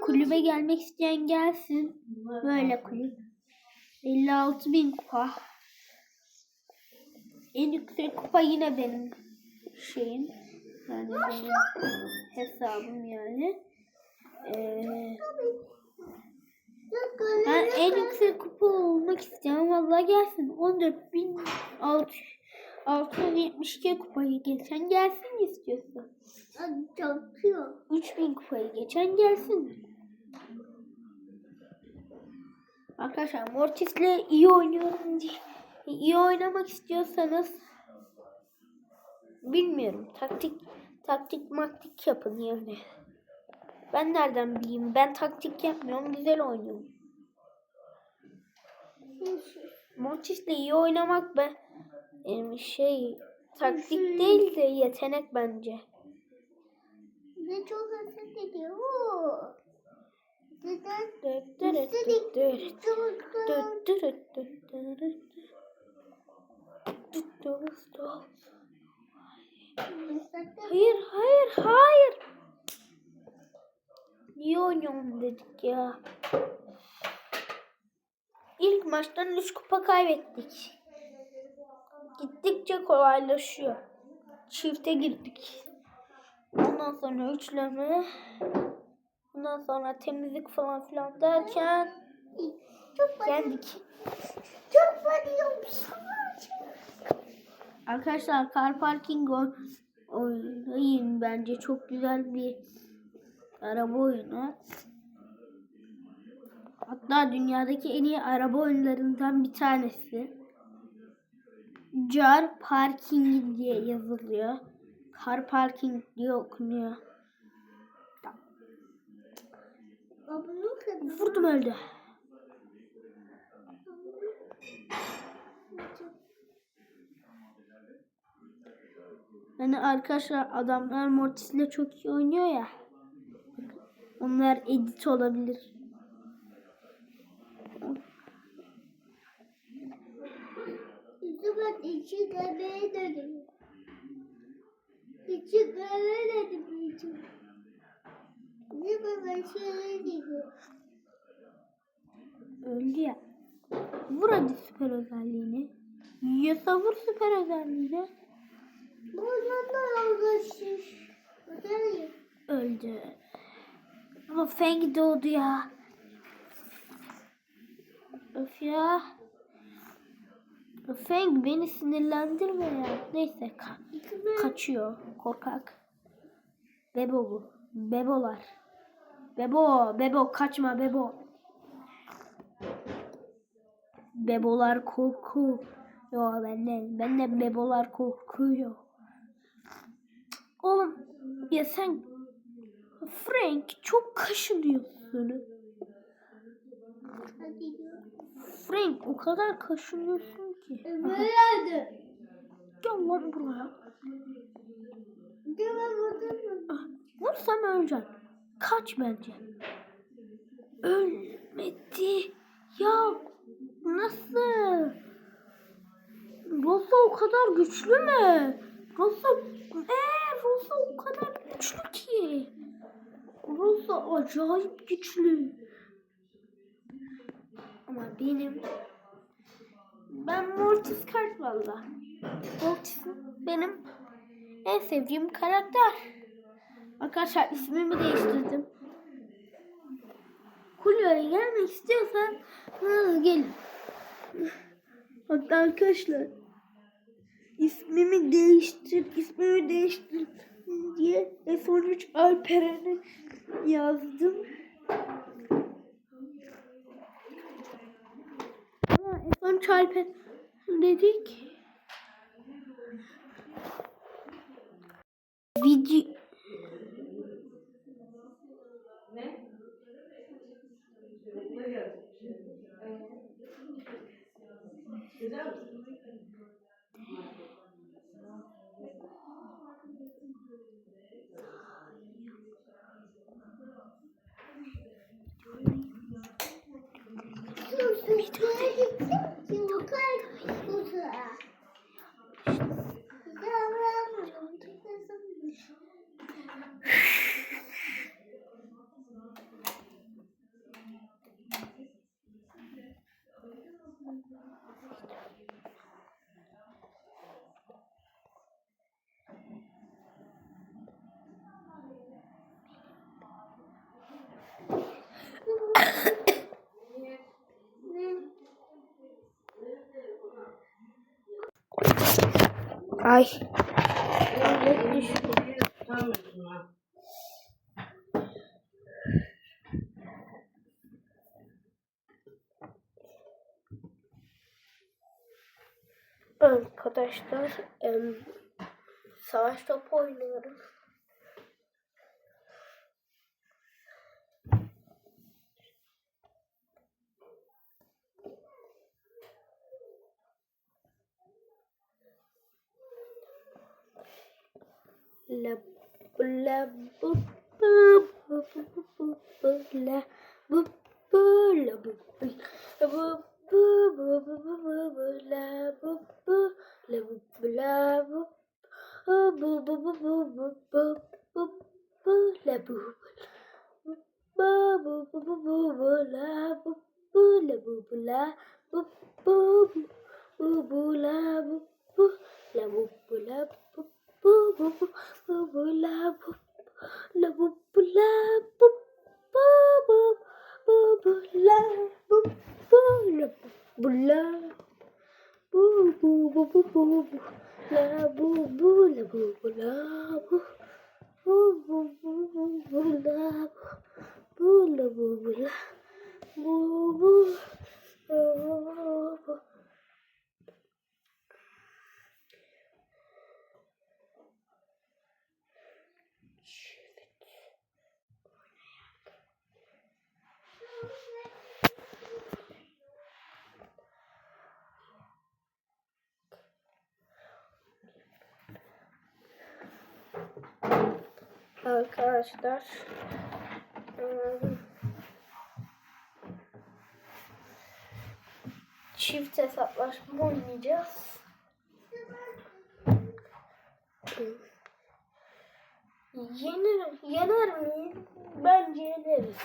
Kulübe gelmek isteyen gelsin. Böyle kulüp. 56 bin kupa. En yüksek kupa yine benim şeyim. Yani benim hesabım yani. Ee, ben en yüksek kupa olmak isteyen vallahi gelsin. 14 bin 672 kupayı geçen gelsin istiyorsa. Çakıyor. 3000 kupayı geçen gelsin. Arkadaşlar Mortis'le iyi oynuyorum diye iyi oynamak istiyorsanız bilmiyorum taktik taktik maktik yapın yani. Ben nereden bileyim? Ben taktik yapmıyorum. Güzel oynuyorum. Mortis'le iyi oynamak be benim şey taktik değil de yetenek bence. Ne çok hızlı gidiyor. Hayır hayır hayır. Niye oynuyorum dedik ya. İlk maçtan 3 kupa kaybettik. Gittikçe kolaylaşıyor. Çifte girdik. Ondan sonra üçleme. Ondan sonra temizlik falan filan derken Çok yendik. Çok varıyormuş. Arkadaşlar Car Parking o- oynayın bence çok güzel bir araba oyunu. Hatta dünyadaki en iyi araba oyunlarından bir tanesi. Car Parking diye yazılıyor. Car Parking diye okunuyor. Vurdum öldü. Yani arkadaşlar adamlar Mortis'le çok iyi oynuyor ya. Onlar edit olabilir. Öldü ya. Vur hadi süper özelliğini. Yiyorsa vur süper özelliğini. Uğraşır. Ödeyim. Öldü. Ama Feng doğdu ya. Öf ya. Feng beni sinirlendirme ya. Neyse ka- kaçıyor korkak. Bebo bu. Bebolar. Bebo, Bebo kaçma Bebo. Bebolar korku. Yo benden, benden Bebolar korkuyor. Oğlum ya sen Frank çok kaşınıyorsun. Frank o kadar kaşınıyorsun ki. Böyle Gel lan buraya. Mı? Ah, Vursam öleceksin. Kaç bence. Ölmedi. Ya nasıl? Rosa o kadar güçlü mü? Rosa ee, Rosa o kadar güçlü ki. Rosa acayip güçlü. Ama benim ben Mortis kart valla. Mortis benim en sevdiğim karakter. Arkadaşlar ismimi değiştirdim. Julio'ya gelmek istiyorsan hız gelin. Hatta arkadaşlar ismimi değiştir, ismimi değiştir diye F13 Alperen'i yazdım. Ama F13 Alperen dedik. Video it up. Ay. Arkadaşlar savaş topu oynuyorum. la la la la la la bu bu bu bu bu la bu la bu bu la bu bu bu bu bu la bu bu la bu bu la bu bu bu bu bu bu la bu bu la bu bu la bu bu bu bu bu bu la bu bu la bu bu bu bu bu bu Arkadaşlar eee, çift hesaplaşma oynayacağız. Yener, yener miyim? Bence yeneriz.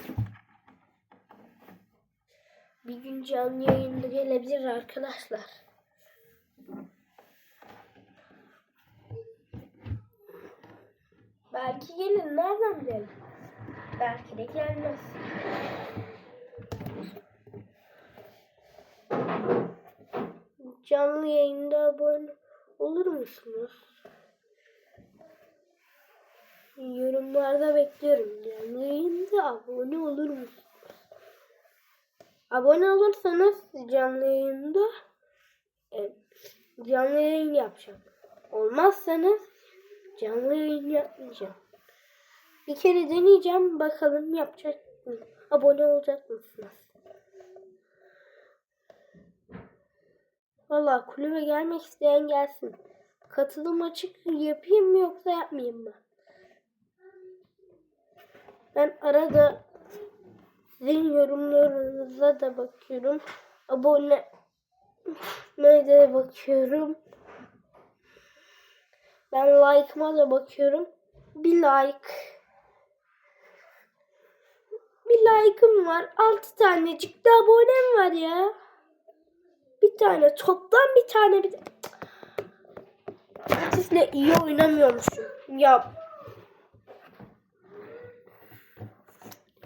Bir gün canlı yayında gelebilir arkadaşlar. Belki gelir. Nereden bilelim? Belki de gelmez. Canlı yayında abone olur musunuz? Yorumlarda bekliyorum. Canlı yayında abone olur musunuz? Abone olursanız canlı yayında e, canlı yayın yapacağım. Olmazsanız canlı yayın yapmayacağım. Bir kere deneyeceğim. Bakalım yapacak mı? Abone olacak mısınız? Valla kulübe gelmek isteyen gelsin. Katılım açık yapayım mı yoksa yapmayayım mı? Ben arada sizin yorumlarınıza da bakıyorum. Abone de bakıyorum. Ben like'ıma da bakıyorum. Bir like. Bir like'ım var. 6 tanecik de abonem var ya. Bir tane. Toplam bir tane. Bir... Sizle iyi oynamıyormuşum. Ya.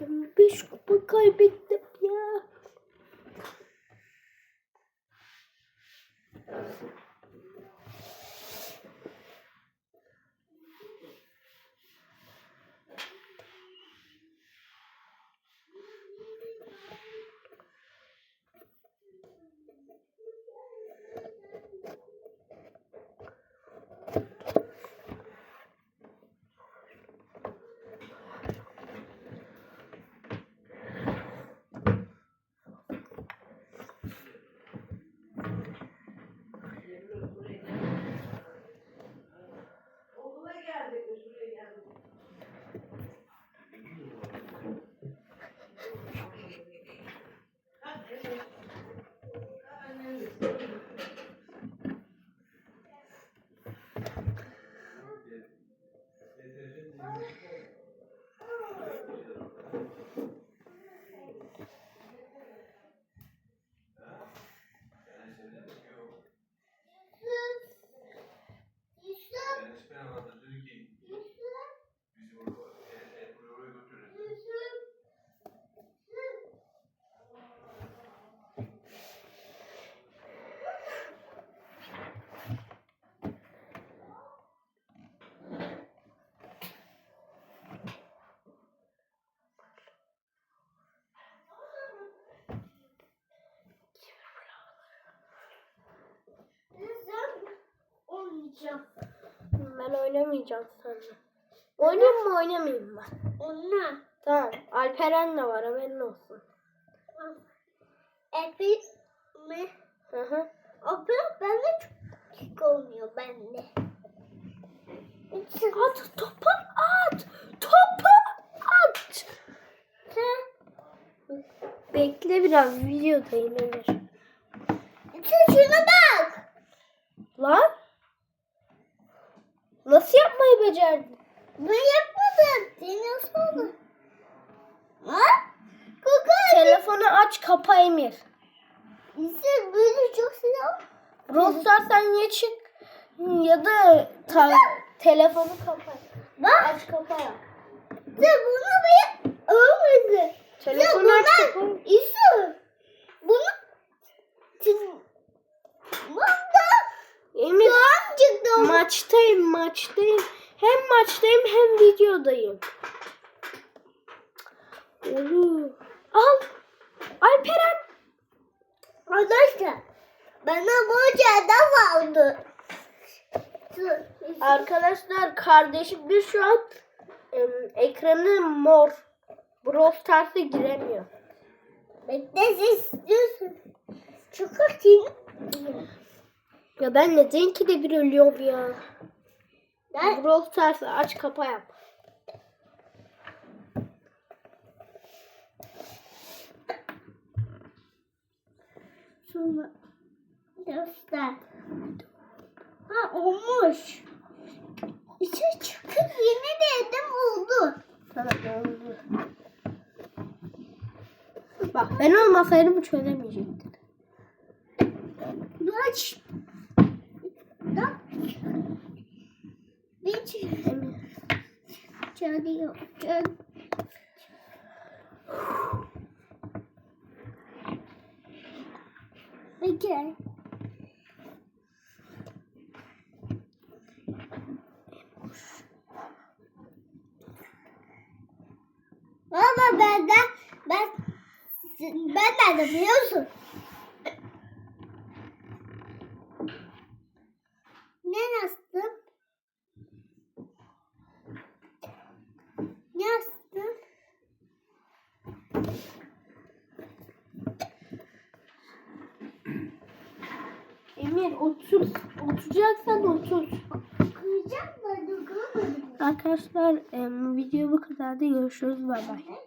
Ben 5 kupa kaybettim ya. Oynamayacağım seninle. Oynayayım mı oynamayayım mı? Onlar. Tamam. Alperen de var haberin olsun. Epi mi? Hı hı. O biraz bende çok küçük olmuyor bende. At topu at. Topu at. Bekle biraz videodayım Emir. Şuna bak. Lan. Becerdin? Ben yapmadım. Sen nasıl oldu? Ha? Koku. Telefonu aç kapa Emir. Sen böyle çok silah. Rostar'dan ya çık ya da ta- telefonu kapat. Bak. Aç kapa. Sen bunu bir olmadı. Telefonu aç kapa. İsu. Bunu. Sen. Emir maçtayım maçtayım. Hem maçtayım hem videodayım. Oğlum. Al. Alperen. Arkadaşlar. Bana bu şeyden vardı. Arkadaşlar kardeşim bir şu an em, ekranı mor. Brawl Stars'a giremiyor. Bekle siz. Çok atayım. Ya ben neden ki de bir ölüyorum ya. Ben Brawl Stars'ı aç kapa yap. şunu göster. Ha olmuş. İçe çıkıp yeni de edim oldu. Sana oldu. Bak ben olmasaydım çözemeyecektin. Aç. Da. Emir. çalıyor. Çal. Peki. Baba benden ben ben nerede biliyorsun? Ne yazdım? Ne yazdım? Emir otur. Oturacaksan otur. De kırmadım. Arkadaşlar video bu kadar da görüşürüz. Bay bay.